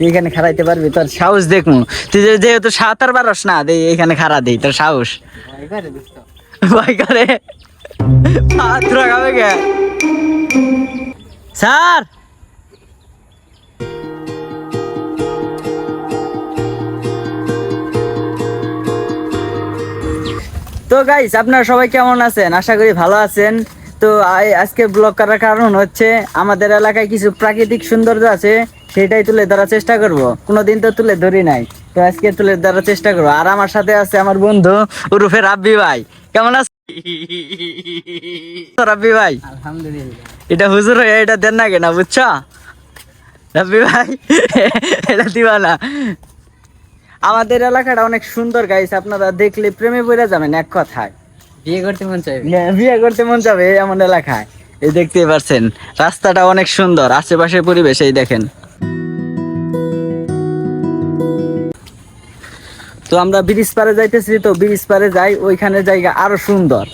এখানে খারাইতে পারবি তোর সাহস দেখমু তুই যেহেতু সাঁতার পারস না দে এখানে খারা দেই তোর সাহস। ভয় করে হাত রাখাবে কে? স্যার! তো গাইস আপনারা সবাই কেমন আছেন? আশা করি ভালো আছেন। তো আই- আজকে ব্লগ করার কারণ হচ্ছে আমাদের এলাকায় কিছু প্রাকৃতিক সৌন্দর্য আছে। সেটাই তুলে ধরার চেষ্টা করব। কোনোদিন তো তুলে ধরি নাই। তো আজকে তুলে ধরার চেষ্টা করব। আর আমার সাথে আছে আমার বন্ধু উরুফে রাব্বি ভাই। কেমন আছে রাব্বি ভাই। আলহামদুলিল্লাহ। এটা হুজুর হয়ে এটা দেন না কেনা বুঝছ? রাব্বি ভাই এটা দিবা না। আমাদের এলাকাটা অনেক সুন্দর গাইস আপনারা দেখলে প্রেমে পড়ে যাবেন এক কথায়। বিয়ে করতে মন চাইবে। হ্যাঁ, বিয়ে করতে মন যাবে এমন এলাকায়। এই দেখতেই পারছেন রাস্তাটা অনেক সুন্দর আশেপাশের পরিবেশ এই দেখেন। তো আমরা ব্রিজ পারে যাইতেছি তো ব্রিজ পারে যাই ওইখানে জায়গা আরও সুন্দর।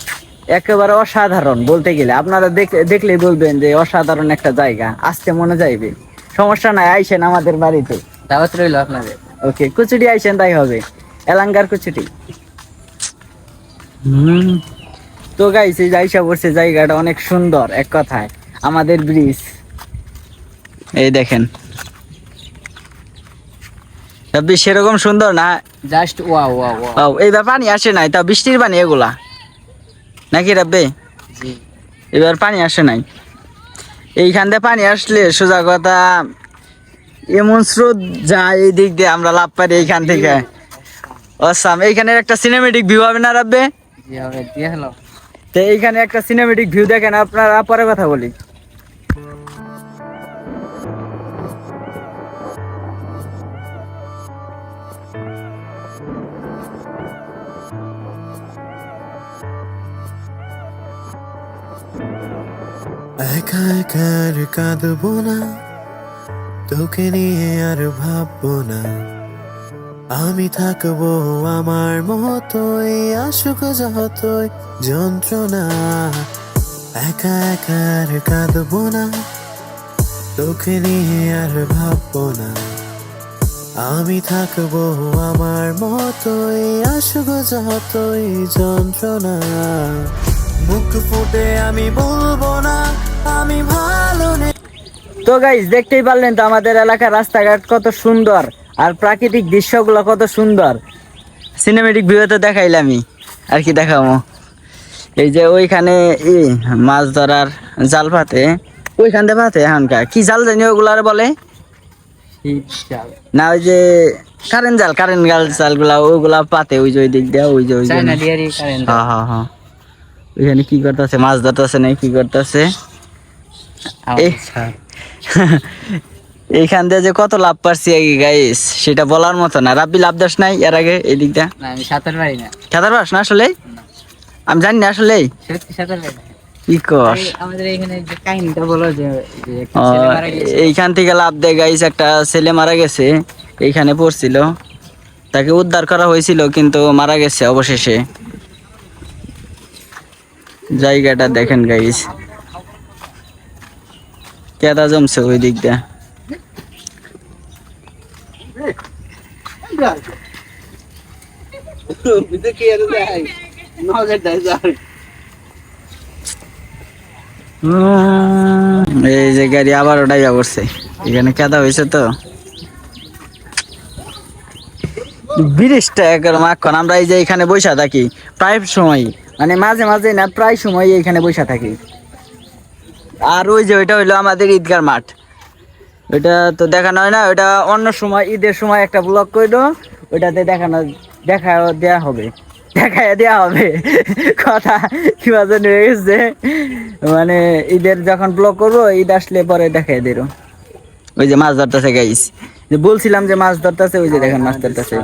একেবারে অসাধারণ বলতে গেলে। আপনারা দেখ- দেখলেই বলবেন যে অসাধারণ একটা জায়গা। আসতে মনে যাইবে। সমস্যা নাই আইসেন আমাদের বাড়িতে। দাওয়াত রইল আপনাদের। ওকে কুচুটি আইসেন তাই হবে। এলাঙ্গার কুচুটি তো গাইস এই যাইসা পড়ছে জায়গাটা অনেক সুন্দর এক কথায়। আমাদের ব্রিজ। এই দেখেন। রাব্বি সেরকম সুন্দর না? জাস্ট ওয়া ওয়া ওয়া ও এইবার পানি আসে নাই তা বৃষ্টির পানি এগুলা? নাকি রাব্বে এবার পানি আসে নাই। এইখান দিয়ে পানি আসলে সোজা কথা এমন স্রোত যায় এই দিক দিয়ে আমরা লাভ পারি এইখান থেকে। অসাম এইখানের একটা সিনেমেটিক ভিউ হবে না রাব্বে তো এইখানে একটা সিনেমেটিক ভিউ দেখেন আপনারা পরে কথা বলি। একা একা আর কাঁদবো না। তোকে নিয়ে আর ভাববো না। আমি থাকব আমার মতোই, আসুক যতই যন্ত্রণা। একা একা আর কাঁদবো না। তোকে নিয়ে আর ভাববো না। আমি থাকব আমার মতোই, আসুক যতই যন্ত্রণা। মুখ ফুটে আমি বলব না আমি ভালো তো গাইজ দেখতেই পারলেন তো আমাদের এলাকার রাস্তাঘাট কত সুন্দর আর প্রাকৃতিক দৃশ্যগুলো কত সুন্দর। সিনেমেটিক ভিউ তো দেখাইলামই আর কি দেখাবো? এই যে ওইখানে মাছ ধরার জাল পাতে ওইখান দিয়ে পাতে এখনকার। কি জাল জানি ওগুলার বলে? না ওই যে কারেন্ট জাল কারেন্ট জাল জালগুলা ওগুলা পাতে ওই যে ওই দিক দিয়ে ওই যে ওই হ্যাঁ হ্যাঁ হ্যাঁ ওইখানে কি করতেছে? মাছ ধরতেছে না কি করতেছে? এইখান দিয়ে যে কত লাভ পারছি আগে গাইস সেটা বলার মতো না। রাব্বি লাভ দাস নাই এর আগে এই দিকটা আমি সাঁতার পারি না। সাঁতার পাস না আসলে আমি জানি না আসলে সত্যি সাঁতার পারি না। এইখান থেকে লাভ দেয় গাইস একটা ছেলে মারা গেছে এইখানে পড়ছিল। তাকে উদ্ধার করা হয়েছিল কিন্তু মারা গেছে অবশেষে। জায়গাটা দেখেন গাইস কেদা জমছে ওই দিক দিয়ে? এই যে গাড়ি আবার ওটাই করছে এখানে কেদা হয়েছে তো? ব্রিজটা একদম এখন আমরা এই যে এখানে বসে থাকি, প্রায় সময় মানে মাঝে মাঝে না, প্রায় সময় এখানে বসে থাকি। আর ওই যে ওইটা হইল আমাদের ঈদগার মাঠ। ওইটা তো দেখানো হয় না ওইটা অন্য সময় ঈদের সময় একটা ব্লগ করল ওইটাতে দেখানো দেখা দেয়া হবে। দেখা দেয়া হবে। কথা কি বাজার হয়ে গেছে? মানে ঈদের যখন ব্লগ করব ঈদ আসলে পরে দেখাই দিল। ওই যে মাছ ধরতেছে গাইস যে বলছিলাম যে মাছ ধরতেছে ওই যে দেখেন মাছ ধরতেছে।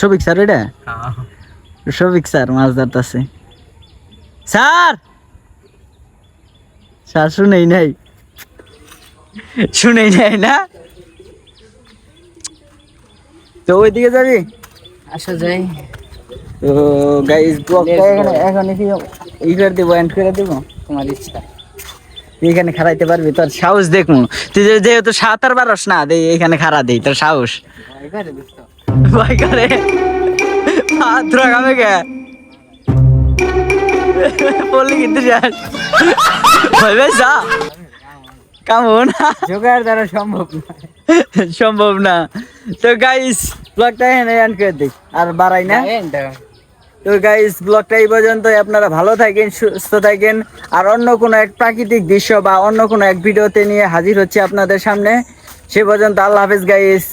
সবিক স্যার এটা সবিক স্যার মাছ ধরতেছে। স্যার! স্যার শুনেই নাই। শুনেই নাই না? তো ওইদিকে যাবি? আসা যায় তো গাইস ব্লগটা এখানে এখন ই করে দেবো এন্ড করে দেবো? তোমার ইচ্ছা। এখানে খারাইতে পারবি তোর সাহস দেখমু তুই যেহেতু সাঁতার পারস না দে এখানে খারা দেই তোর সাহস। ভয় করে হাত রাখাবে কে? বললি কিন্তু শেষ ভয় পেয়েছ? কেমন? জোগাড় দ্বারা সম্ভব না। সম্ভব না। তো গাইস ব্লগটা এখানে এন্ড করে দিই। আর বাড়াই না। তো গাইস ব্লগটা এই পর্যন্ত আপনারা ভালো থাকেন সুস্থ থাকেন। আর অন্য কোনো এক প্রাকৃতিক দৃশ্য বা অন্য কোনো এক ভিডিওতে নিয়ে হাজির হচ্ছে আপনাদের সামনে। সে পর্যন্ত আল্লাহ হাফেজ গাইস